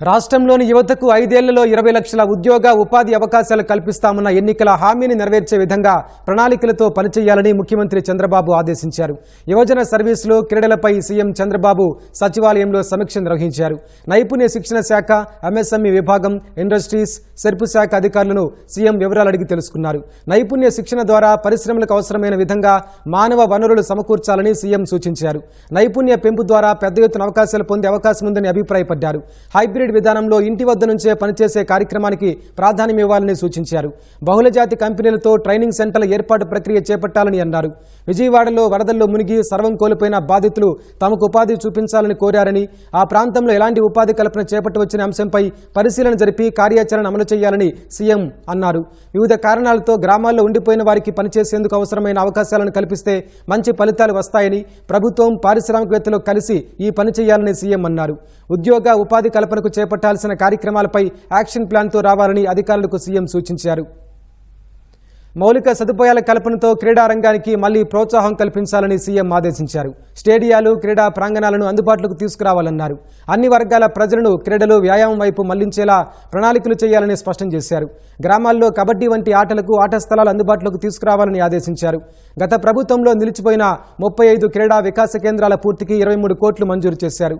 రాష్ట్రంలోని యువతకు ఐదేళ్ళలో ఇరవై లక్షల ఉద్యోగ ఉపాధి అవకాశాలు కల్పిస్తామన్న ఎన్నికల హామీని నెరవేర్చే విధంగా ప్రణాళికలతో పనిచేయాలని ముఖ్యమంత్రి చంద్రబాబు ఆదేశించారు. యువజన సర్వీసులు క్రీడలపై సీఎం చంద్రబాబు సచివాలయంలో సమీక్ష నిర్వహించారు. నైపుణ్య శిక్షణ శాఖ ఎంఎస్ఎంఈ విభాగం ఇండస్ట్రీస్ సెర్పు శాఖ అధికారులను సీఎం వివరాలు అడిగి తెలుసుకున్నారు. నైపుణ్య శిక్షణ ద్వారా పరిశ్రమలకు అవసరమైన విధంగా మానవ వనరులు సమకూర్చాలని సీఎం సూచించారు. నైపుణ్య పెంపు ద్వారా పెద్ద ఎత్తున అవకాశాలు పొందే అవకాశం ఉందని అభిప్రాయపడ్డారు. హైబ్రిడ్ విధానంలో ఇంటి వద్ద నుంచే పనిచేసే కార్యక్రమానికి ప్రాధాన్యం ఇవ్వాలని సూచించారు. బహుళజాతి కంపెనీలతో ట్రైనింగ్ సెంటర్ల ఏర్పాటు ప్రక్రియ చేపట్టాలని అన్నారు. విజయవాడలో వరదల్లో మునిగి సర్వం కోల్పోయిన బాధితులు తమకు ఉపాధి చూపించాలని కోరారని ఆ ప్రాంతంలో ఎలాంటి ఉపాధి కల్పన చేపట్టవచ్చిన అంశంపై పరిశీలన జరిపి కార్యాచరణ అమలు చేయాలని సీఎం అన్నారు. వివిధ కారణాలతో గ్రామాల్లో ఉండిపోయిన వారికి పనిచేసేందుకు అవసరమైన అవకాశాలను కల్పిస్తే మంచి ఫలితాలు వస్తాయని ప్రభుత్వం పారిశ్రామికవేత్తలు కలిసి ఈ పని చేయాలని సీఎం అన్నారు. ఉద్యోగ ఉపాధి కల్పనకు చేపట్టాల్సిన కార్యక్రమాలపై యాక్షన్ ప్లాన్తో రావాలని అధికారులకు సీఎం సూచించారు. మౌలిక సదుపాయాల కల్పనతో క్రీడా రంగానికి మళ్ళీ ప్రోత్సాహం కల్పించాలని సీఎం ఆదేశించారు. స్టేడియాలు క్రీడా ప్రాంగణాలను అందుబాటులోకి తీసుకురావాలన్నారు. అన్ని వర్గాల ప్రజలను క్రీడలు వ్యాయామం వైపు మళ్ళించేలా ప్రణాళికలు చేయాలని స్పష్టం చేశారు. గ్రామాల్లో కబడ్డీ వంటి ఆటలకు ఆట స్థలాలు అందుబాటులోకి తీసుకురావాలని ఆదేశించారు. గత ప్రభుత్వంలో నిలిచిపోయిన ముప్పై ఐదు క్రీడా వికాస కేంద్రాల పూర్తికి ఇరవై మూడు కోట్లు మంజూరు చేశారు.